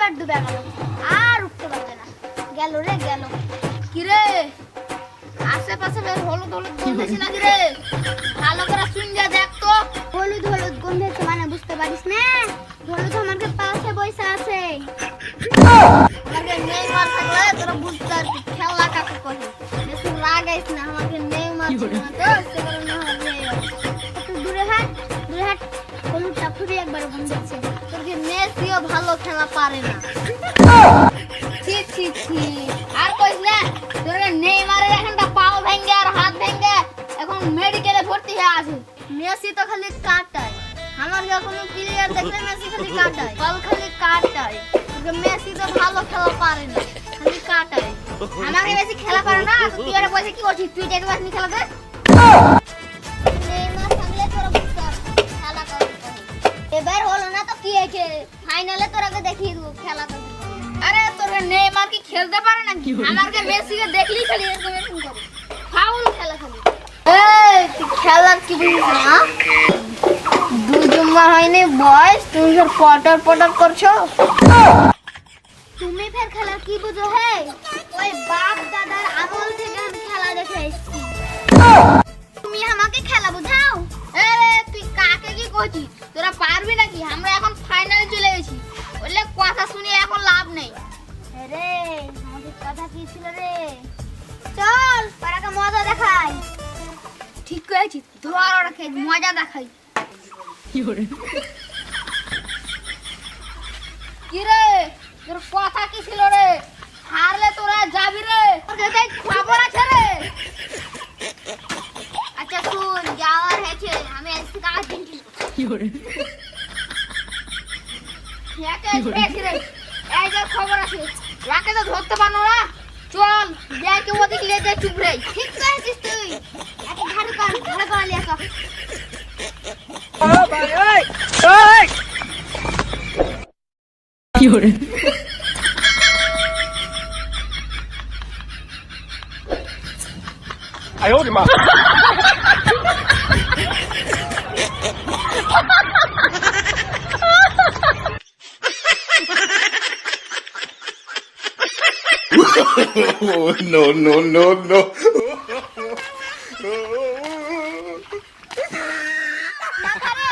এবার ডুবে গেল। আর উঠতে পারবে না। গেল রে গেল। কিরে? আশেপাশে বেশ হলুদ হলুদ গন্ধেছে নাকি রে? ভালো করে শুন যা দেখ তো। হলুদ হলুদ গন্ধেছে মানে বুঝতে পারিস না? হলুদ আমাকে পাশে বসে আছে। আমাকে নেই মার থাকলে তোরা বুঝতে পারবি। খেলা কাকে কহে বেশি লাগাইস না আমাকে নেই মার না তো সে কারণে মেসিও ভালো খেলা পারে না? ছি ছি আর কইস না তোর নেইমারের পাও ভেঙে আর হাত ভেঙে এখন মেডিকেলে ভর্তি হয়ে আছে। মেসি তো খালি কাটায়। আমার যখন প্লেয়ার দেখলে মেসি খালি কাটায়। বল খালি কাটায়। মেসি তো ভালো খেলা পারে না, খালি কাটায়। আমাকে বেশি খেলা পারে না বসে কি করছিস? তুই যেতে খেলাতে? তো কি হয়েছে ফাইনালে তোরাকে দেখিয়ে দেবো খেলা করে আরে তোর নেইমার কি খেলতে পারে না আমাকে মেসিকে দেখলি খালি এরকম এরকম করে। ফাউল খেলা খালি। এই তুই খেলার কি বুঝিস না দুই জমা হয়নি বয়স তুমি ফের পটর পটর করছ। তুমি ফের খেলা কি বুঝো হে ওই বাপ দাদার আমল থেকে আমি খেলা দেখে এসেছি। কাকে কি করছিস তোরা পারবি নাকি? আমরা এখন ফাইনালে চলে গেছি। বললে কথা শুনে এখন লাভ নেই। রে আমাদের কথা কি ছিল রে? চল পারাকে মজা দেখাই। ঠিক করেছিস ধর ওরা মজা দেখাই। কি রে তোর কথা কি ছিল রে হারলে তোরা যাবি রে তোর যেতে খবর আছে রে আচ্ছা শুন যাওয়ার হয়েছে আমি আজকে কাজ দিন এই যে খবর আছে রাকে তো ধরতে পারো না। চল ব্যাংকে ওদিক চুপ রে। ঠিক করেছিস তুই? একে ঘাড়ে কর ঘাড়ে কর আসো. দে No, no, no, no. আমার